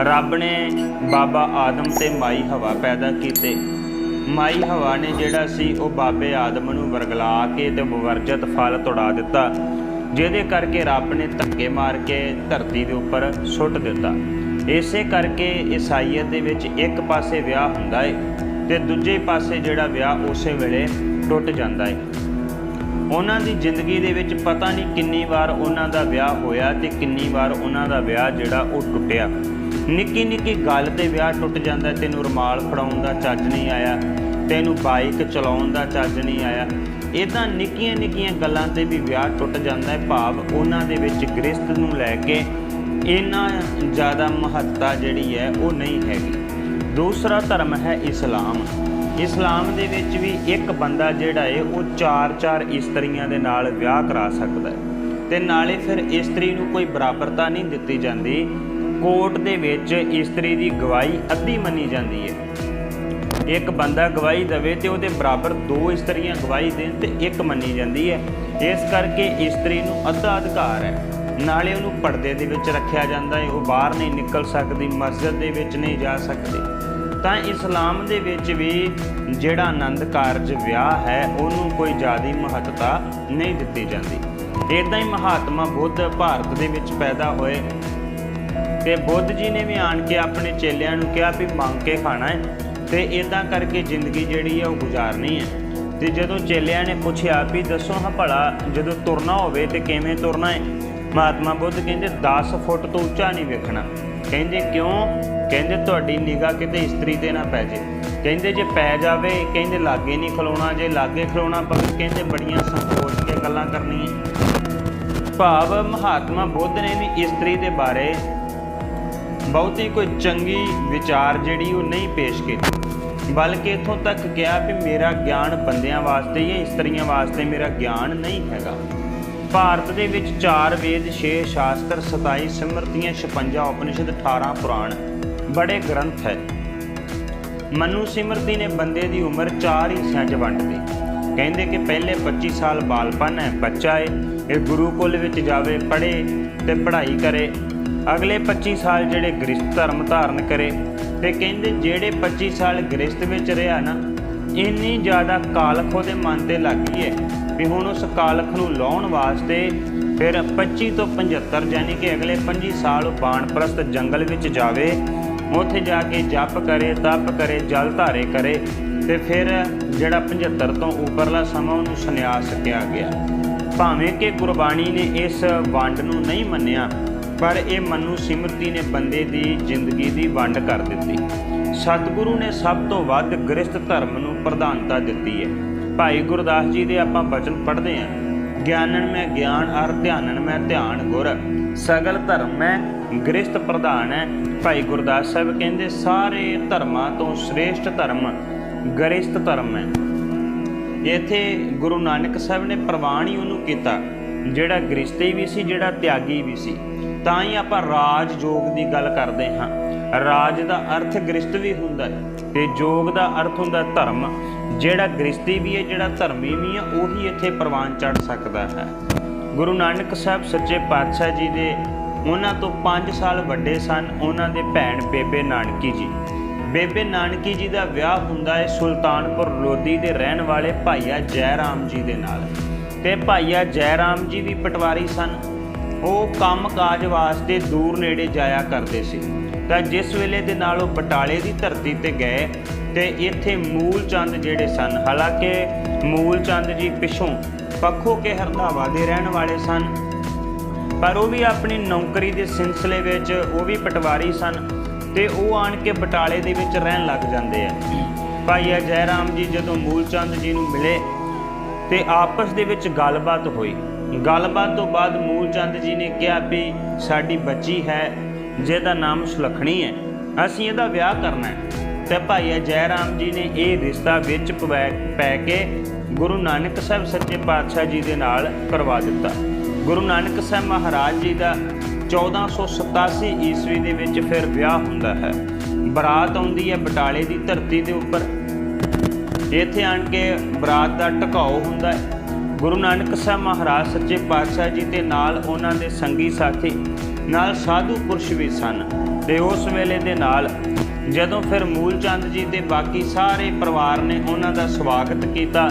ਰੱਬ ਨੇ ਬਾਬਾ ਆਦਮ ਤੇ ਮਾਈ ਹਵਾ ਪੈਦਾ ਕੀਤੇ। ਮਾਈ ਹਵਾ ਨੇ ਜਿਹੜਾ ਸੀ, ਉਹ ਬਾਬੇ ਆਦਮ ਨੂੰ ਵਰਗਲਾ ਕੇ ਤੇ ਵਰਜਤ ਫਲ ਤੋੜਾ ਦਿੱਤਾ, ਜਿਹਦੇ ਕਰਕੇ ਰੱਬ ਨੇ ਧੱਕੇ ਮਾਰ ਕੇ ਧਰਤੀ ਦੇ ਉੱਪਰ ਸੁੱਟ ਦਿੱਤਾ। ਇਸੇ ਕਰਕੇ ਈਸਾਈਅਤ ਦੇ ਵਿੱਚ ਇੱਕ ਪਾਸੇ ਵਿਆਹ ਹੁੰਦਾ ਏ ਤੇ ਦੂਜੇ ਪਾਸੇ ਜਿਹੜਾ ਵਿਆਹ ਉਸੇ ਵੇਲੇ ਟੁੱਟ ਜਾਂਦਾ ਏ। ਉਹਨਾਂ ਦੀ ਜ਼ਿੰਦਗੀ ਦੇ ਵਿੱਚ ਪਤਾ ਨਹੀਂ ਕਿੰਨੀ ਵਾਰ ਉਹਨਾਂ ਦਾ ਵਿਆਹ ਹੋਇਆ ਤੇ ਕਿੰਨੀ ਵਾਰ ਉਹਨਾਂ ਦਾ ਵਿਆਹ ਜਿਹੜਾ ਉਹ ਟੁੱਟਿਆ। ਨਿੱਕੀ ਨਿੱਕੀ ਗੱਲ ਤੇ ਵਿਆਹ ਟੁੱਟ ਜਾਂਦਾ, ਤੈਨੂੰ ਰੁਮਾਲ ਫੜਾਉਣ ਦਾ ਚੱਜ ਨਹੀਂ ਆਇਆ, ਤੈਨੂੰ ਬਾਈਕ ਚਲਾਉਣ ਦਾ ਚੱਜ ਨਹੀਂ ਆਇਆ। ਇਦਾਂ ਨਿੱਕੀਆਂ ਨਿੱਕੀਆਂ ਗੱਲਾਂ ਤੇ ਵੀ ਵਿਆਹ ਟੁੱਟ ਜਾਂਦਾ ਹੈ, ਭਾਵ ਉਹਨਾਂ ਦੇ ਵਿੱਚ ਗ੍ਰਸਤ ਨੂੰ ਲੈ ਕੇ ਇੰਨਾ ਜ਼ਿਆਦਾ ਮਹੱਤਤਾ ਜਿਹੜੀ ਹੈ, ਉਹ ਨਹੀਂ ਹੈਗੀ। ਦੂਸਰਾ ਧਰਮ ਹੈ ਇਸਲਾਮ। ਇਸਲਾਮ ਦੇ ਵਿੱਚ ਵੀ ਇੱਕ ਬੰਦਾ ਜਿਹੜਾ ਹੈ, ਉਹ ਚਾਰ ਚਾਰ ਇਸਤਰੀਆਂ ਦੇ ਨਾਲ ਵਿਆਹ ਕਰਾ ਸਕਦਾ ਹੈ। ਤੇ ਨਾਲੇ ਫਿਰ ਇਸਤਰੀ ਨੂੰ ਕੋਈ ਬਰਾਬਰਤਾ ਨਹੀਂ ਦਿੱਤੀ ਜਾਂਦੀ। ਕੋਰਟ ਦੇ ਵਿੱਚ ਇਸਤਰੀ ਦੀ ਗਵਾਹੀ ਅੱਧੀ ਮੰਨੀ ਜਾਂਦੀ ਹੈ। ਇੱਕ ਬੰਦਾ ਗਵਾਹੀ ਦੇਵੇ ਤੇ ਉਹਦੇ ਬਰਾਬਰ ਦੋ ਇਸਤਰੀਆਂ ਗਵਾਹੀ ਦੇਣ ਤੇ ਇੱਕ ਮੰਨੀ ਜਾਂਦੀ ਹੈ। ਇਸ ਕਰਕੇ ਇਸਤਰੀ ਨੂੰ ਅੱਧਾ ਅਧਿਕਾਰ ਹੈ। ਨਾਲੇ ਉਹਨੂੰ ਪਰਦੇ ਦੇ ਵਿੱਚ ਰੱਖਿਆ ਜਾਂਦਾ ਹੈ। ਉਹ ਬਾਹਰ ਨਹੀਂ ਨਿਕਲ ਸਕਦੀ, ਮਸਜਿਦ ਦੇ ਵਿੱਚ ਨਹੀਂ ਜਾ ਸਕਦੀ। ਤਾਂ ਇਸਲਾਮ ਦੇ ਵਿੱਚ ਵੀ ਜਿਹੜਾ ਆਨੰਦ ਕਾਰਜ ਵਿਆਹ ਹੈ, ਉਹਨੂੰ ਕੋਈ ਜ਼ਿਆਦੀ ਮਹੱਤਤਾ ਨਹੀਂ ਦਿੱਤੀ ਜਾਂਦੀ। ਇਦਾਂ ਹੀ ਮਹਾਤਮਾ ਬੁੱਧ ਭਾਰਤ ਦੇ ਵਿੱਚ ਪੈਦਾ ਹੋਏ। ਤੇ ਬੁੱਧ ਜੀ ਨੇ ਵੀ ਆਣ ਕੇ ਆਪਣੇ ਚੇਲਿਆਂ ਨੂੰ ਕਿਹਾ ਵੀ ਮੰਗ ਕੇ ਖਾਣਾ ਹੈ ਤੇ ਇਦਾਂ ਕਰਕੇ ਜ਼ਿੰਦਗੀ ਜਿਹੜੀ ਹੈ ਉਹ ਗੁਜ਼ਾਰਨੀ ਹੈ। ਤੇ ਜਦੋਂ ਚੇਲਿਆਂ ਨੇ ਪੁੱਛਿਆ ਵੀ ਦੱਸੋ ਹਾਂ ਭਲਾ, ਜਦੋਂ ਤੁਰਨਾ ਹੋਵੇ ਤੇ ਕਿਵੇਂ ਤੁਰਨਾ ਹੈ? ਮਹਾਤਮਾ ਬੁੱਧ ਕਹਿੰਦੇ 10 ਫੁੱਟ ਤੋਂ ਉੱਚਾ ਨਹੀਂ ਵੇਖਣਾ। ਕਹਿੰਦੇ, ਕਿਉਂ? ਕਹਿੰਦੇ, ਤੁਹਾਡੀ ਨਿਗਾਹ ਕਿਤੇ ਇਸਤਰੀ ਤੇ ਨਾ ਪੈ ਜੇ। ਕਹਿੰਦੇ, ਜੇ ਪੈ ਜਾਵੇ, ਕਹਿੰਦੇ, ਲਾਗੇ ਨਹੀਂ ਖਲੋਣਾ, ਜੇ ਲਾਗੇ ਖਲੋਣਾ ਪਵੇ, ਕਹਿੰਦੇ, ਬੜੀਆਂ ਸੰਕੋਚ ਕੇ ਗੱਲਾਂ ਕਰਨੀਆਂ ਭਾਵ ਮਹਾਤਮਾ ਬੁੱਧ ਨੇ ਵੀ ਇਸਤਰੀ ਦੇ ਬਾਰੇ ਬਹੁਤੀ ਕੋਈ ਚੰਗੀ ਵਿਚਾਰ ਜਿਹੜੀ ਉਹ ਨਹੀਂ ਪੇਸ਼ ਕੀਤੀ। ਬਲਕਿ ਇਥੋਂ ਤੱਕ ਕਿਹਾ ਵੀ ਮੇਰਾ ਗਿਆਨ ਬੰਦਿਆਂ ਵਾਸਤੇ ਜਾਂ ਇਸਤਰੀਆਂ ਵਾਸਤੇ ਮੇਰਾ ਗਿਆਨ ਨਹੀਂ ਹੈਗਾ। ਭਾਰਤ ਦੇ ਵਿੱਚ 4 ਵੇਦ 6 ਸ਼ਾਸਤਰ 27 ਸਿਮਰਤੀਆਂ 56 ਉਪਨਿਸ਼ਦ 18 ਪੁਰਾਣ ਬੜੇ ਗ੍ਰੰਥ ਹੈ। ਮਨੂ ਸਿਮਰਤੀ ਨੇ ਬੰਦੇ ਦੀ ਉਮਰ 4 ਹਿੱਸਿਆਂ 'ਚ ਵੰਡਦੀ ਕਹਿੰਦੇ ਕਿ ਪਹਿਲੇ 25 ਸਾਲ ਬਾਲਪਨ ਹੈ, ਬੱਚਾ ਏ, ਇਹ ਗੁਰੂਕੁਲ ਵਿੱਚ ਜਾਵੇ, ਪੜ੍ਹੇ ਤੇ ਪੜ੍ਹਾਈ ਕਰੇ। ਅਗਲੇ 25 ਸਾਲ ਜਿਹੜੇ ਗ੍ਰਸਥ ਧਰਮ ਧਾਰਨ ਕਰੇ ਤੇ ਕਹਿੰਦੇ ਜਿਹੜੇ 25 ਸਾਲ ਗ੍ਰਸਥ ਵਿੱਚ ਰਿਹਾ ਨਾ, ਇੰਨੀ ਜ਼ਿਆਦਾ ਕਾਲਖ ਉਹਦੇ ਮਨ ਤੇ ਲੱਗ ਗਈ ਹੈ ਵੀ ਹੁਣ ਉਸ ਕਾਲਖ ਨੂੰ ਲਾਉਣ ਵਾਸਤੇ ਫਿਰ 25 ਤੋਂ 75 ਯਾਨੀ ਕਿ ਅਗਲੇ 25 ਸਾਲ ਉਹ ਬਾਣਪ੍ਰਸਤ ਜੰਗਲ ਵਿੱਚ ਜਾਵੇ, ਉੱਥੇ ਜਾ ਕੇ ਜਪ ਕਰੇ, ਤਪ ਕਰੇ, ਜਲ ਧਾਰੇ ਕਰੇ ਤੇ ਫਿਰ ਜਿਹੜਾ 75 ਤੋਂ ਉੱਪਰਲਾ ਸਮਾਂ ਉਹਨੂੰ ਸੰਨਿਆਸ ਕਿਹਾ ਗਿਆ। ਭਾਵੇਂ ਕਿ ਗੁਰਬਾਣੀ ਨੇ ਇਸ ਵੰਡ ਨੂੰ ਨਹੀਂ ਮੰਨਿਆ ਪਰ ਇਹ ਮਨੂ ਸਿਮਰਤੀ ਨੇ ਬੰਦੇ ਦੀ ਜ਼ਿੰਦਗੀ ਦੀ ਵੰਡ ਕਰ ਦਿੱਤੀ। ਸਤਿਗੁਰੂ ਨੇ ਸਭ ਤੋਂ ਵੱਧ ਗ੍ਰਸਥ ਧਰਮ ਨੂੰ ਪ੍ਰਧਾਨਤਾ ਦਿੱਤੀ ਹੈ। ਭਾਈ ਗੁਰਦਾਸ ਜੀ ਦੇ ਆਪਾਂ ਬਚਨ ਪੜ੍ਹਦੇ ਹਾਂ। ਗਿਆਨਨ ਮੈਂ ਗਿਆਨ, ਅਰ ਧਿਆਨਨ ਮੈਂ ਧਿਆਨ ਗੁਰ। ਸਗਲ ਧਰਮ ਮੈਂ ਗ੍ਰਸਥ ਪ੍ਰਧਾਨ ਹੈ। ਭਾਈ ਗੁਰਦਾਸ ਸਾਹਿਬ ਕਹਿੰਦੇ, ਸਾਰੇ ਧਰਮਾਂ ਤੋਂ ਸ੍ਰੇਸ਼ਟ ਧਰਮ ਗ੍ਰਸਥ ਧਰਮ ਹੈ। ਇੱਥੇ ਗੁਰੂ ਨਾਨਕ ਸਾਹਿਬ ਨੇ ਪ੍ਰਵਾਨ ਹੀ ਉਹਨੂੰ ਕੀਤਾ, ਜਿਹੜਾ ਗ੍ਰਸਤੀ ਵੀ ਸੀ, ਜਿਹੜਾ ਤਿਆਗੀ ਵੀ ਸੀ। ਤਾਂ ਹੀ ਆਪਾਂ ਰਾਜ ਯੋਗ ਦੀ ਗੱਲ ਕਰਦੇ ਹਾਂ। ਰਾਜ ਦਾ ਅਰਥ ਗ੍ਰਸਤ ਵੀ ਹੁੰਦਾ ਹੈ ਤੇ ਯੋਗ ਦਾ ਅਰਥ ਹੁੰਦਾ ਧਰਮ। ਜਿਹੜਾ ਗ੍ਰਸਤੀ ਵੀ ਹੈ, ਜਿਹੜਾ ਧਰਮੀ ਵੀ ਹੈ, ਉਹੀ ਇੱਥੇ ਪ੍ਰਵਾਨ ਚੜ ਸਕਦਾ ਹੈ। ਗੁਰੂ ਨਾਨਕ ਸਾਹਿਬ ਸੱਚੇ ਪਾਤਸ਼ਾਹ ਜੀ ਦੇ ਉਹਨਾਂ ਤੋਂ 5 ਸਾਲ ਵੱਡੇ ਸਨ। ਉਹਨਾਂ ਦੇ ਭੈਣ ਬੇਬੇ ਨਾਨਕੀ ਜੀ। ਬੇਬੇ ਨਾਨਕੀ ਜੀ ਦਾ ਵਿਆਹ ਹੁੰਦਾ ਹੈ ਸੁਲਤਾਨਪੁਰ ਲੋਧੀ ਦੇ ਰਹਿਣ ਵਾਲੇ ਭਾਈਆ ਜੈ ਰਾਮ ਜੀ ਦੇ ਨਾਲ। ਤੇ ਭਾਈਆ ਜੈ ਰਾਮ ਜੀ ਵੀ ਪਟਵਾਰੀ ਸਨ। ਉਹ ਕੰਮ-ਕਾਜ ਵਾਸਤੇ ਦੂਰ ਨੇੜੇ ਜਾਇਆ ਕਰਦੇ ਸੀ। ਤਾਂ ਜਿਸ ਵੇਲੇ ਦੇ ਨਾਲ ਉਹ ਬਟਾਲੇ ਦੀ ਧਰਤੀ ਤੇ ਗਏ ਤੇ ਇੱਥੇ ਮੂਲ ਚੰਦ ਜਿਹੜੇ ਸਨ, ਹਾਲਾਂਕਿ ਮੂਲ ਚੰਦ ਜੀ ਪਿਛੋਂ ਪੱਖੋ ਕੇ ਹਰਦਾਵਾ ਦੇ ਰਹਿਣ ਵਾਲੇ ਸਨ, ਪਰ ਉਹ ਵੀ ਆਪਣੀ ਨੌਕਰੀ ਦੇ ਸਿਲਸਿਲੇ ਵਿੱਚ ਉਹ ਵੀ ਪਟਵਾਰੀ ਸਨ ਤੇ ਉਹ ਆਣ ਕੇ ਬਟਾਲੇ ਦੇ ਵਿੱਚ ਰਹਿਣ ਲੱਗ ਜਾਂਦੇ ਆ। ਭਾਈ ਜੈ ਰਾਮ ਜੀ ਜਦੋਂ ਮੂਲ ਚੰਦ ਜੀ ਨੂੰ ਮਿਲੇ ਤੇ ਆਪਸ ਦੇ ਵਿੱਚ ਗੱਲਬਾਤ ਹੋਈ। ਗੱਲਬਾਤ ਤੋਂ ਬਾਅਦ ਮੂਲ ਚੰਦ ਜੀ ਨੇ ਕਿਹਾ ਵੀ ਸਾਡੀ ਬੱਚੀ ਹੈ, ਜਿਹਦਾ ਨਾਮ ਸੁਲੱਖਣੀ ਹੈ। ਅਸੀਂ ਇਹਦਾ ਵਿਆਹ ਕਰਨਾ ਹੈ। ਤੇ ਭਾਈ ਜੈ ਰਾਮ ਜੀ ਨੇ ਇਹ ਰਿਸ਼ਤਾ ਵਿੱਚ ਪਵੈ- ਪੈ ਕੇ ਗੁਰੂ ਨਾਨਕ ਸਾਹਿਬ ਸੱਚੇ ਪਾਤਸ਼ਾਹ ਜੀ ਦੇ ਨਾਲ ਕਰਵਾ ਦਿੱਤਾ। ਗੁਰੂ ਨਾਨਕ ਸਾਹਿਬ ਮਹਾਰਾਜ ਜੀ ਦਾ 1487 ਈਸਵੀ ਦੇ ਵਿੱਚ ਫਿਰ ਵਿਆਹ ਹੁੰਦਾ ਹੈ। ਬਰਾਤ ਆਉਂਦੀ ਹੈ ਬਟਾਲੇ ਦੀ ਧਰਤੀ ਦੇ ਉੱਪਰ। ਇੱਥੇ ਆਣ ਕੇ ਬਰਾਤ ਦਾ ਟਿਕਾਓ ਹੁੰਦਾ ਹੈ। ਗੁਰੂ ਨਾਨਕ ਸਾਹਿਬ ਮਹਾਰਾਜ, ਸੱਚੇ ਪਾਤਸ਼ਾਹ ਜੀ ਦੇ ਨਾਲ ਉਹਨਾਂ ਦੇ ਸੰਗੀ ਸਾਥੀ, ਨਾਲ ਸਾਧੂ ਪੁਰਸ਼ ਵੀ ਸਨ। ਤੇ ਉਸ ਵੇਲੇ ਦੇ ਨਾਲ ਜਦੋਂ ਫਿਰ ਮੂਲ ਚੰਦ ਜੀ ਤੇ ਬਾਕੀ ਸਾਰੇ ਪਰਿਵਾਰ ਨੇ ਉਹਨਾਂ ਦਾ ਸਵਾਗਤ ਕੀਤਾ,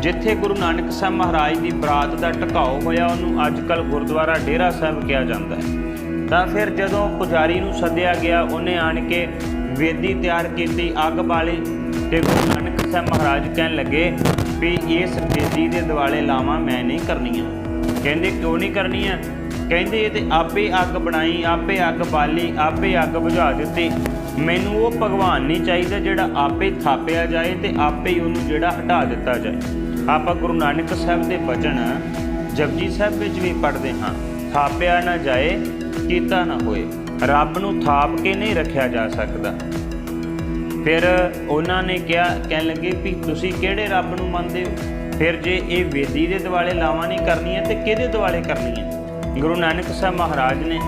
ਜਿੱਥੇ ਗੁਰੂ ਨਾਨਕ ਸਾਹਿਬ ਮਹਾਰਾਜ ਦੀ ਬਰਾਤ ਦਾ ਟਿਕਾਓ ਹੋਇਆ, ਉਹਨੂੰ ਅੱਜਕੱਲ ਗੁਰਦੁਆਰਾ ਡੇਰਾ ਸਾਹਿਬ ਕਿਹਾ ਜਾਂਦਾ ਹੈ। ਤਾਂ ਫਿਰ ਜਦੋਂ ਪੁਜਾਰੀ ਨੂੰ ਸੱਦਿਆ ਗਿਆ, ਉਹਨੇ ਆਣ ਕੇ ਵੇਦੀ ਤਿਆਰ ਕੀਤੀ, ਅੱਗ ਬਾਲੀ ਤੇ ਗੁਰੂ ਨਾਨਕ ਸਾਹਿਬ ਮਹਾਰਾਜ ਕਹਿਣ ਲੱਗੇ ਵੀ ਇਸ ਬੇਦੀ ਦੇ ਦਿਵਾਲੇ ਲਾਵਾਂ ਮੈਂ ਨਹੀਂ ਕਰਨੀਆਂ। ਕਹਿੰਦੇ ਕਿਉਂ ਨਹੀਂ ਕਰਨੀਆਂ? ਕਹਿੰਦੇ ਇਹ ਤੇ ਆਪੇ ਅੱਗ ਬਣਾਈ, ਆਪੇ ਅੱਗ ਬਾਲੀ, ਆਪੇ ਅੱਗ ਬੁਝਾ ਦਿੱਤੀ। ਮੈਨੂੰ ਉਹ ਭਗਵਾਨ ਨਹੀਂ ਚਾਹੀਦਾ ਜਿਹੜਾ ਆਪੇ ਥਾਪਿਆ ਜਾਏ ਤੇ ਆਪੇ ਹੀ ਉਹਨੂੰ ਜਿਹੜਾ ਹਟਾ ਦਿੱਤਾ ਜਾਏ। ਆਪਾਂ ਗੁਰੂ ਨਾਨਕ ਸਾਹਿਬ ਦੇ ਬਚਨ ਜਪਜੀ ਸਾਹਿਬ ਵਿੱਚ ਵੀ ਪੜ੍ਹਦੇ ਹਾਂ। ਥਾਪਿਆ ਨਾ ਜਾਏ, ਕੀਤਾ ਨਾ ਹੋਏ। ਰੱਬ ਨੂੰ ਥਾਪ ਕੇ ਨਹੀਂ ਰੱਖਿਆ ਜਾ ਸਕਦਾ। ਫਿਰ ਉਹਨਾਂ ਨੇ ਕਿਹਾ, ਕਹਿਣ ਲੱਗੇ ਵੀ ਤੁਸੀਂ ਕਿਹੜੇ ਰੱਬ ਨੂੰ ਮੰਨਦੇ ਹੋ? ਫਿਰ ਜੇ ਇਹ ਵੇਦੀ ਦੇ ਦਿਵਾਲੇ ਲਾਵਾਂ ਨਹੀਂ ਕਰਨੀ ਹੈ ਤੇ ਕਿਹਦੇ ਦਿਵਾਲੇ ਹੈ ਗੁਰੂ ਨਾਨਕ ਸਾਹਿਬ ਮਹਾਰਾਜ ਨੇ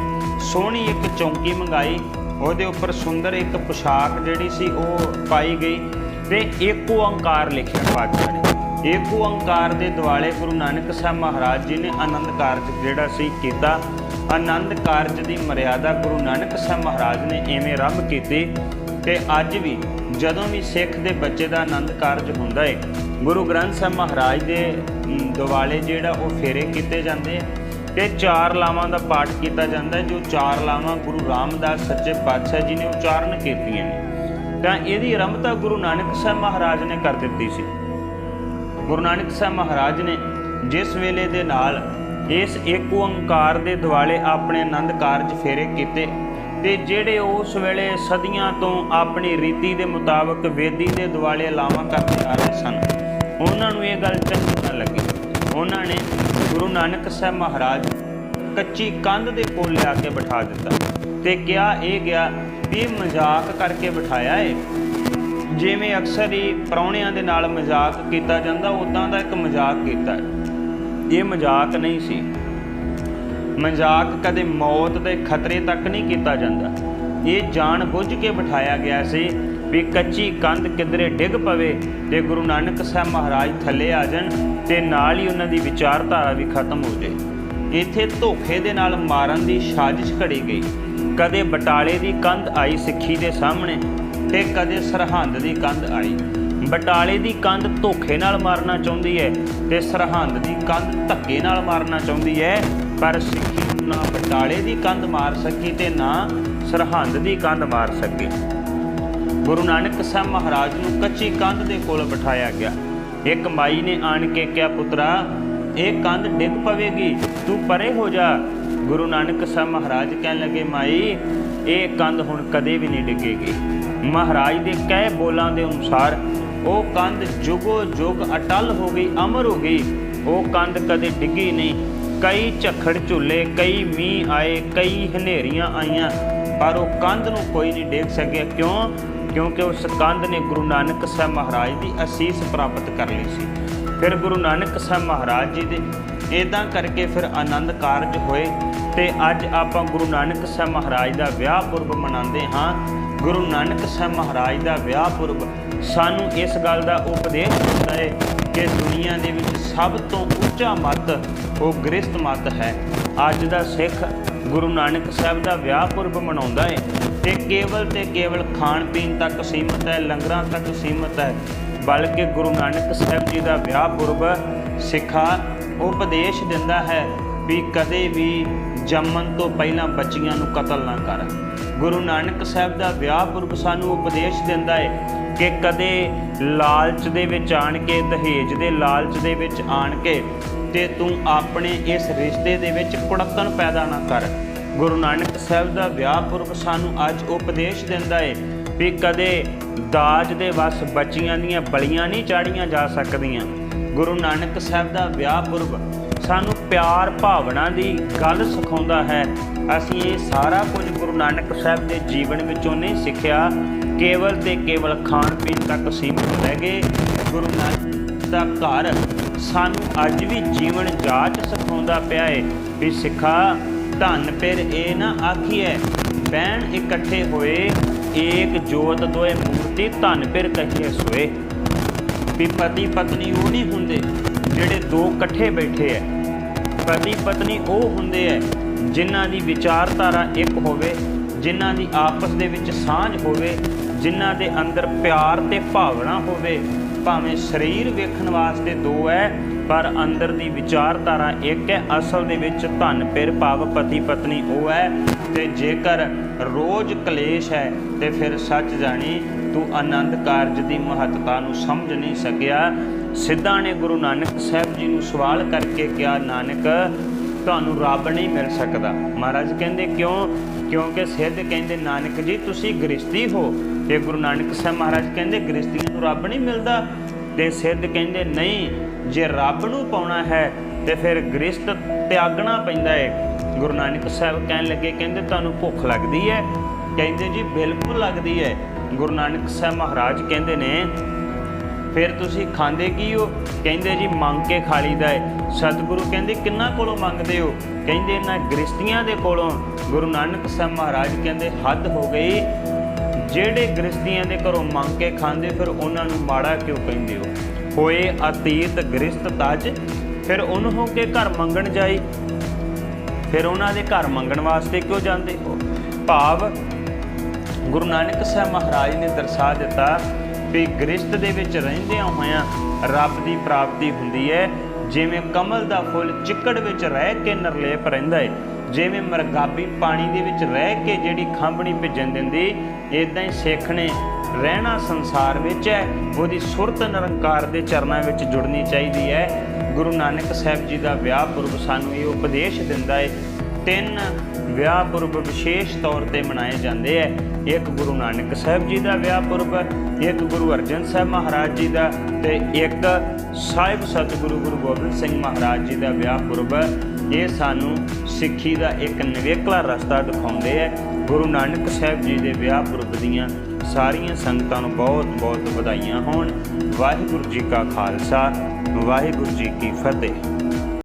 ਸੋਹਣੀ ਇੱਕ ਚੌਂਕੀ ਮੰਗਾਈ, ਉਹਦੇ ਉੱਪਰ ਸੁੰਦਰ ਇੱਕ ਪੋਸ਼ਾਕ ਜਿਹੜੀ ਸੀ, ਉਹ ਪਾਈ ਗਈ, ਤੇ ਏਕ ਓੰਕਾਰ ਲਿਖਿਆ ਪਾਤਸ਼ਾਹ ਨੇ। ਏਕ ਓੰਕਾਰ ਦੇ ਦਿਵਾਲੇ ਗੁਰੂ ਨਾਨਕ ਸਾਹਿਬ ਮਹਾਰਾਜ ਜੀ ਨੇ ਆਨੰਦ ਕਾਰਜ ਜਿਹੜਾ ਸੀ ਕੀਤਾ। ਆਨੰਦ ਕਾਰਜ ਦੀ ਮਰਿਆਦਾ ਗੁਰੂ ਨਾਨਕ ਸਾਹਿਬ ਮਹਾਰਾਜ ਨੇ ਐਵੇਂ ਰੱਬ ਕੀਤੀ ਤੇ ਅੱਜ ਵੀ ਜਦੋਂ ਵੀ ਸਿੱਖ ਦੇ ਬੱਚੇ ਦਾ ਆਨੰਦ ਕਾਰਜ ਹੁੰਦਾ ਹੈ ਗੁਰੂ ਗ੍ਰੰਥ ਸਾਹਿਬ ਮਹਾਰਾਜ ਦੇ ਅਮ, ਦਿਵਾਲੇ ਜਿਹੜਾ ਉਹ ਫੇਰੇ ਕੀਤੇ ਜਾਂਦੇ ਆ ਤੇ ਚਾਰ ਲਾਵਾਂ ਦਾ ਪਾਠ ਕੀਤਾ ਜਾਂਦਾ ਜੋ ਚਾਰ ਲਾਵਾਂ ਗੁਰੂ ਰਾਮਦਾਸ ਸੱਚੇ ਪਾਤਸ਼ਾਹ ਜੀ ਨੇ ਉਚਾਰਨ ਕੀਤੀਆਂ ਨੇ। ਤਾਂ ਇਹਦੀ ਆਰੰਭਤਾ ਗੁਰੂ ਨਾਨਕ ਸਾਹਿਬ ਮਹਾਰਾਜ ਨੇ ਕਰ ਦਿੱਤੀ ਸੀ। ਗੁਰੂ ਨਾਨਕ ਸਾਹਿਬ ਮਹਾਰਾਜ ਨੇ ਜਿਸ ਵੇਲੇ ਦੇ ਨਾਲ ਇਸ ਏਕ ਓੰਕਾਰ ਦੇ ਦਿਵਾਲੇ ਆਪਣੇ ਆਨੰਦ ਕਾਰਜ ਫੇਰੇ ਕੀਤੇ ਤੇ ਜਿਹੜੇ ਉਸ ਵੇਲੇ ਸਦੀਆਂ ਤੋਂ ਆਪਣੀ ਰੀਤੀ ਦੇ ਮੁਤਾਬਕ ਵੇਦੀ ਦੇ ਦਿਵਾਲੇ ਲਾਵਾਂ ਕਰਦੇ ਆ ਰਹੇ ਸਨ, ਉਹਨਾਂ ਨੂੰ ਇਹ ਗੱਲ ਚੰਗੀ ਨਾ ਲੱਗੀ। ਉਹਨਾਂ ਨੇ ਗੁਰੂ ਨਾਨਕ ਸਾਹਿਬ ਮਹਾਰਾਜ ਕੱਚੀ ਕੰਧ ਦੇ ਕੋਲ ਲਿਆ ਕੇ ਬਿਠਾ ਦਿੱਤਾ ਤੇ ਕਿਹਾ, ਇਹ ਗਿਆ ਵੀ ਇਹ ਮਜ਼ਾਕ ਕਰਕੇ ਬਿਠਾਇਆ ਏ। ਜਿਵੇਂ ਅਕਸਰ ਹੀ ਪ੍ਰਾਹੁਣਿਆਂ ਦੇ ਨਾਲ ਮਜ਼ਾਕ ਕੀਤਾ ਜਾਂਦਾ ਉਦਾਂ ਦਾ ਇੱਕ ਮਜ਼ਾਕ ਕੀਤਾ। ਇਹ ਮਜ਼ਾਕ ਨਹੀਂ ਸੀ। ਮਜ਼ਾਕ ਕਦੇ ਮੌਤ ਦੇ ਖਤਰੇ ਤੱਕ ਨਹੀਂ ਕੀਤਾ ਜਾਂਦਾ। ਇਹ ਜਾਣ ਬੁੱਝ ਕੇ ਬਿਠਾਇਆ ਗਿਆ ਸੀ ਵੀ ਕੱਚੀ ਕੰਧ ਕਿਧਰੇ ਡਿੱਗ ਪਵੇ ਤੇ ਗੁਰੂ ਨਾਨਕ ਸਾਹਿਬ ਮਹਾਰਾਜ ਥੱਲੇ ਆ ਜਾਣ ਤੇ ਨਾਲ ਹੀ ਉਹਨਾਂ ਦੀ ਵਿਚਾਰਧਾਰਾ ਵੀ ਖਤਮ ਹੋ ਜਾਏ। ਇੱਥੇ ਧੋਖੇ ਦੇ ਨਾਲ ਮਾਰਨ ਦੀ ਸਾਜ਼ਿਸ਼ ਘੜੀ ਗਈ। ਕਦੇ ਬਟਾਲੇ ਦੀ ਕੰਧ ਆਈ ਸਿੱਖੀ ਦੇ ਸਾਹਮਣੇ ਤੇ ਕਦੇ ਸਰਹੰਦ ਦੀ ਕੰਧ ਆਈ। ਬਟਾਲੇ ਦੀ ਕੰਧ ਧੋਖੇ ਨਾਲ ਮਾਰਨਾ ਚਾਹੁੰਦੀ ਹੈ ਤੇ ਸਰਹੰਦ ਦੀ ਕੰਧ ਧੱਕੇ ਨਾਲ ਮਾਰਨਾ ਚਾਹੁੰਦੀ ਹੈ ਪਰ ਸਿੱਖੀ ਨਾ ਬਟਾਲੇ ਦੀ ਕੰਧ ਮਾਰ ਸਕੀ ਤੇ ਨਾ ਸਰਹੰਦ ਦੀ ਕੰਧ ਮਾਰ ਸਕੀ। ਗੁਰੂ ਨਾਨਕ ਸਾਹਿਬ ਮਹਾਰਾਜ ਨੂੰ ਕੱਚੀ ਕੰਧ ਦੇ ਕੋਲ ਬਿਠਾਇਆ ਗਿਆ। ਇੱਕ ਮਾਈ ਨੇ ਆਣ ਕੇ ਕਿਹਾ, ਪੁੱਤਰਾ, ਇਹ ਕੰਧ ਡਿੱਗ ਪਵੇਗੀ, ਤੂੰ ਪਰੇ ਹੋ ਜਾ। ਗੁਰੂ ਨਾਨਕ ਸਾਹਿਬ ਮਹਾਰਾਜ ਕਹਿਣ ਲੱਗੇ, ਮਾਈ, ਇਹ ਕੰਧ ਹੁਣ ਕਦੇ ਵੀ ਨਹੀਂ ਡਿੱਗੇਗੀ। ਮਹਾਰਾਜ ਦੇ ਕਹਿ ਬੋਲਾਂ ਦੇ ਅਨੁਸਾਰ ਉਹ ਕੰਧ ਜੁਗੋ ਜੁਗ ਅਟਲ ਹੋ ਗਈ, ਅਮਰ ਹੋ ਗਈ। ਉਹ ਕੰਧ ਕਦੇ ਡਿੱਗੀ ਨਹੀਂ। ਕਈ ਝੱਖੜ ਝੁੱਲੇ, ਕਈ ਮੀਂਹ ਆਏ, ਕਈ ਹਨੇਰੀਆਂ ਆਈਆਂ, ਪਰ ਉਹ ਕੰਧ ਨੂੰ ਕੋਈ ਨਹੀਂ ਡੇਗ ਸਕਿਆ। ਕਿਉਂ? ਕਿਉਂਕਿ ਉਸ ਕੰਧ ਨੇ ਗੁਰੂ ਨਾਨਕ ਸਾਹਿਬ ਮਹਾਰਾਜ ਦੀ ਅਸੀਸ ਪ੍ਰਾਪਤ ਕਰ ਲਈ ਸੀ। ਫਿਰ ਗੁਰੂ ਨਾਨਕ ਸਾਹਿਬ ਮਹਾਰਾਜ ਜੀ ਦੇ ਇਦਾਂ ਕਰਕੇ ਫਿਰ ਆਨੰਦ ਕਾਰਜ ਹੋਏ ਤੇ ਅੱਜ ਆਪਾਂ ਗੁਰੂ ਨਾਨਕ ਸਾਹਿਬ ਮਹਾਰਾਜ ਦਾ ਵਿਆਹ ਪੁਰਬ ਮਨਾਉਂਦੇ ਹਾਂ। ਗੁਰੂ ਨਾਨਕ ਸਾਹਿਬ ਮਹਾਰਾਜ ਦਾ ਵਿਆਹ ਪੁਰਬ ਸਾਨੂੰ ਇਸ ਗੱਲ ਦਾ ਉਪਦੇਸ਼ ਦਿੰਦਾ ਹੈ ਕਿ ਦੁਨੀਆ ਦੇ ਵਿੱਚ ਸਭ ਤੋਂ ਉੱਚਾ ਮਤ, ਉਹ ਗ੍ਰਸਤ ਮਤ ਹੈ। ਅੱਜ ਦਾ ਸਿੱਖ ਗੁਰੂ ਨਾਨਕ ਸਾਹਿਬ ਦਾ ਵਿਆਹ ਪੁਰਬ ਮਨਾਉਂਦਾ ਹੈ ਤੇ ਕੇਵਲ ਤੇ ਕੇਵਲ ਖਾਣ ਪੀਣ ਤੱਕ ਸੀਮਤ ਹੈ, ਲੰਗਰਾਂ ਤੱਕ ਸੀਮਤ ਹੈ, ਬਲਕਿ ਗੁਰੂ ਨਾਨਕ ਸਾਹਿਬ ਜੀ ਦਾ ਵਿਆਹ ਪੁਰਬ ਸਿੱਖਾ ਉਪਦੇਸ਼ ਦਿੰਦਾ ਹੈ ਵੀ ਕਦੇ ਵੀ ਜੰਮਣ ਤੋਂ ਪਹਿਲਾਂ ਬੱਚੀਆਂ ਨੂੰ ਕਤਲ ਨਾ ਕਰ। ਗੁਰੂ ਨਾਨਕ ਸਾਹਿਬ ਦਾ ਵਿਆਹ ਪੁਰਬ ਸਾਨੂੰ ਉਪਦੇਸ਼ ਦਿੰਦਾ ਹੈ ਕਿ ਕਦੇ ਲਾਲਚ ਦੇ ਵਿੱਚ ਆਣ ਕੇ, ਦਹੇਜ ਦੇ ਲਾਲਚ ਦੇ ਵਿੱਚ ਆਣ ਕੇ ਤੇ ਤੂੰ ਆਪਣੇ ਇਸ ਰਿਸ਼ਤੇ ਦੇ ਵਿੱਚ ਕੁੜੱਤਣ ਪੈਦਾ ਨਾ ਕਰ। ਗੁਰੂ ਨਾਨਕ ਸਾਹਿਬ ਦਾ ਵਿਆਹ ਪੁਰਬ ਸਾਨੂੰ ਅੱਜ ਉਪਦੇਸ਼ ਦਿੰਦਾ ਏ ਵੀ ਕਦੇ ਦਾਜ ਦੇ ਵਸ ਬੱਚੀਆਂ ਦੀਆਂ ਬਲੀਆਂ ਨਹੀਂ ਚਾੜੀਆਂ ਜਾ ਸਕਦੀਆਂ। ਗੁਰੂ ਨਾਨਕ ਸਾਹਿਬ ਦਾ ਵਿਆਹ ਪੁਰਬ ਸਾਨੂੰ ਪਿਆਰ ਭਾਵਨਾ ਦੀ ਗੱਲ ਸਿਖਾਉਂਦਾ ਹੈ। ਅਸੀਂ ਇਹ ਸਾਰਾ ਕੁਝ ਗੁਰੂ ਨਾਨਕ ਸਾਹਿਬ ਦੇ ਜੀਵਨ ਵਿੱਚੋਂ ਨਹੀਂ ਸਿੱਖਿਆ। ਕੇਵਲ ਤੇ ਕੇਵਲ ਖਾਣ ਪੀਣ ਤੱਕ ਸੀਮਿਤ ਰਹਿ ਗਏ। ਗੁਰੂ ਨਾਨਕ ਦਾ ਘਰ ਸਾਨੂੰ ਅੱਜ ਵੀ ਜੀਵਨ ਜਾਚ ਸਿਖਾਉਂਦਾ ਪਿਆ ਏ ਵੀ ਸਿੱਖਾ, ਧੰਨ ਫਿਰ ਇਹ ਨਾ ਆਖੀਐ, ਬਹਿਣ ਇਕੱਠੇ ਹੋਏ, ਏਕ ਜੋਤ ਦੋਏ ਮੂਰਤੀ ਧੰਨ ਫਿਰ ਕਹੀਏ ਸੋਏ। ਵੀ ਪਤੀ ਪਤਨੀ ਉਹ ਨਹੀਂ ਹੁੰਦੇ ਜਿਹੜੇ ਦੋ ਇਕੱਠੇ ਬੈਠੇ ਐ। ਪਤੀ ਪਤਨੀ ਉਹ ਹੁੰਦੇ ਐ ਜਿਨ੍ਹਾਂ ਦੀ ਵਿਚਾਰਧਾਰਾ ਇੱਕ ਹੋਵੇ, ਜਿਨ੍ਹਾਂ ਦੀ ਆਪਸ ਦੇ ਵਿੱਚ ਸਾਂਝ ਹੋਵੇ, ਜਿਨ੍ਹਾਂ ਦੇ ਅੰਦਰ ਪਿਆਰ ਤੇ ਭਾਵਨਾ ਹੋਵੇ। ਭਾਵੇਂ ਸਰੀਰ ਵੇਖਣ ਵਾਸਤੇ ਦੋ ਹੈ ਪਰ ਅੰਦਰ ਦੀ ਵਿਚਾਰਧਾਰਾ ਇੱਕ ਹੈ ਅਸਲ ਦੇ ਵਿੱਚ ਧਨ ਪਿਰ ਭਾਵ ਪਤੀ ਪਤਨੀ ਉਹ ਹੈ ਤੇ ਜੇਕਰ ਰੋਜ਼ ਕਲੇਸ਼ ਹੈ ਤੇ ਫਿਰ ਸੱਚ ਜਾਣੀ, ਤੂੰ ਆਨੰਦ ਕਾਰਜ ਦੀ ਮਹੱਤਤਾ ਨੂੰ ਸਮਝ ਨਹੀਂ ਸਕਿਆ। ਸਿੱਧਾ ਨੇ ਗੁਰੂ ਨਾਨਕ ਸਾਹਿਬ ਜੀ ਨੂੰ ਸਵਾਲ ਕਰਕੇ ਕਿਹਾ, ਨਾਨਕ, ਤੁਹਾਨੂੰ ਰੱਬ ਨਹੀਂ ਮਿਲ ਸਕਦਾ। ਮਹਾਰਾਜ ਕਹਿੰਦੇ, ਕਿਉਂ? ਕਿਉਂਕਿ ਸਿੱਧ ਕਹਿੰਦੇ, ਨਾਨਕ ਜੀ, ਤੁਸੀਂ ਗ੍ਰਸਤੀ ਹੋ। ਤੇ ਗੁਰੂ ਨਾਨਕ ਸਾਹਿਬ ਮਹਾਰਾਜ ਕਹਿੰਦੇ ਗ੍ਰਸਤੀਆਂ ਨੂੰ ਰੱਬ ਨਹੀਂ ਮਿਲਦਾ। ਤੇ ਸਿੱਧ ਕਹਿੰਦੇ, ਨਹੀਂ, ਜੇ ਰੱਬ ਨੂੰ ਪਾਉਣਾ ਹੈ, ਤੇ ਫਿਰ ਗ੍ਰਸਤ ਤਿਆਗਣਾ ਪੈਂਦਾ ਹੈ ਗੁਰੂ ਨਾਨਕ ਸਾਹਿਬ ਕਹਿਣ ਲੱਗੇ, ਕਹਿੰਦੇ, ਤੁਹਾਨੂੰ ਭੁੱਖ ਲੱਗਦੀ ਹੈ ਕਹਿੰਦੇ, ਜੀ, ਬਿਲਕੁਲ ਲੱਗਦੀ ਹੈ ਗੁਰੂ ਨਾਨਕ ਸਾਹਿਬ ਮਹਾਰਾਜ ਕਹਿੰਦੇ ਨੇ ਫਿਰ ਤੁਸੀਂ ਖਾਂਦੇ ਕੀ ਹੋ? ਕਹਿੰਦੇ ਜੀ, ਮੰਗ ਕੇ ਖਾ ਲਈਦਾ ਹੈ ਸਤਿਗੁਰੂ ਕਹਿੰਦੇ, ਕਿੰਨਾ ਕੋਲੋਂ ਮੰਗਦੇ ਹੋ? ਕਹਿੰਦੇ, ਇਹਨਾਂ ਗ੍ਰਸਤੀਆਂ ਦੇ ਕੋਲੋਂ। ਗੁਰੂ ਨਾਨਕ ਸਾਹਿਬ ਮਹਾਰਾਜ ਕਹਿੰਦੇ, ਹੱਦ ਹੋ ਗਈ। ਜਿਹੜੇ ਗ੍ਰਸਤੀਆਂ ਦੇ ਘਰੋਂ ਮੰਗ ਕੇ ਖਾਂਦੇ, ਫਿਰ ਉਹਨਾਂ ਨੂੰ ਮਾੜਾ ਕਿਉਂ ਕਹਿੰਦੇ ਹੋ? ਹੋਏ ਅਤੀਤ ਗ੍ਰਸਤ ਤਜ, ਫਿਰ ਉਹਨੂੰ ਹੋ ਕੇ ਘਰ ਮੰਗਣ ਜਾਈ। ਫਿਰ ਉਹਨਾਂ ਦੇ ਘਰ ਮੰਗਣ ਵਾਸਤੇ ਕਿਉਂ ਜਾਂਦੇ ਹੋ? ਭਾਵ ਗੁਰੂ ਨਾਨਕ ਸਾਹਿਬ ਮਹਾਰਾਜ ਨੇ ਦਰਸਾ ਦਿੱਤਾ ਵੀ ਗ੍ਰਸਤ ਦੇ ਵਿੱਚ ਰਹਿੰਦਿਆਂ ਹੋਇਆਂ ਰੱਬ ਦੀ ਪ੍ਰਾਪਤੀ ਹੁੰਦੀ ਹੈ। ਜਿਵੇਂ ਕਮਲ ਦਾ ਫੁੱਲ ਚਿੱਕੜ ਵਿੱਚ ਰਹਿ ਕੇ ਨਿਰਲੇਪ ਰਹਿੰਦਾ ਹੈ, ਜਿਵੇਂ ਮਰਗਾਬੀ ਪਾਣੀ ਦੇ ਵਿੱਚ ਰਹਿ ਕੇ ਜਿਹੜੀ ਖੰਭਣੀ ਭਿੱਜਣ ਦਿੰਦੀ ਇਦਾਂ ਹੀ ਸਿੱਖ ਨੇ ਰਹਿਣਾ ਸੰਸਾਰ ਵਿੱਚ ਹੈ, ਉਹਦੀ ਸੁਰਤ ਨਿਰੰਕਾਰ ਦੇ ਚਰਨਾਂ ਵਿੱਚ ਜੁੜਨੀ ਚਾਹੀਦੀ ਹੈ। ਗੁਰੂ ਨਾਨਕ ਸਾਹਿਬ ਜੀ ਦਾ ਵਿਆਹ ਪੁਰਬ ਸਾਨੂੰ ਇਹ ਉਪਦੇਸ਼ ਦਿੰਦਾ ਹੈ, ਤਿੰਨ ਵਿਆਹ ਪੁਰਬ ਵਿਸ਼ੇਸ਼ ਤੌਰ ਤੇ ਮਨਾਏ ਜਾਂਦੇ ਹੈ। ਇੱਕ ਗੁਰੂ ਨਾਨਕ ਸਾਹਿਬ ਜੀ ਦਾ ਵਿਆਹ ਪੁਰਬ, ਇੱਕ ਗੁਰੂ ਅਰਜਨ ਸਾਹਿਬ ਮਹਾਰਾਜ ਜੀ ਦਾ ਤੇ ਇੱਕ ਸਾਹਿਬ ਸਤਿਗੁਰੂ ਗੁਰੂ ਗੋਬਿੰਦ ਸਿੰਘ ਮਹਾਰਾਜ ਜੀ ਦਾ ਵਿਆਹ ਪੁਰਬ। ਇਹ ਸਾਨੂੰ ਸਿੱਖੀ ਦਾ ਇੱਕ ਨਿਵੇਕਲਾ ਰਸਤਾ ਦਿਖਾਉਂਦੇ ਹੈ ਗੁਰੂ ਨਾਨਕ ਸਾਹਿਬ ਜੀ ਦੇ ਵਿਆਹ ਪੁਰਬ ਦੀਆਂ ਸਾਰੀਆਂ ਸੰਗਤਾਂ ਨੂੰ ਬਹੁਤ ਬਹੁਤ ਵਧਾਈਆਂ ਹੋਣ। ਵਾਹਿਗੁਰੂ ਜੀ ਕਾ ਖਾਲਸਾ, ਵਾਹਿਗੁਰੂ ਜੀ ਕੀ ਫਤਿਹ।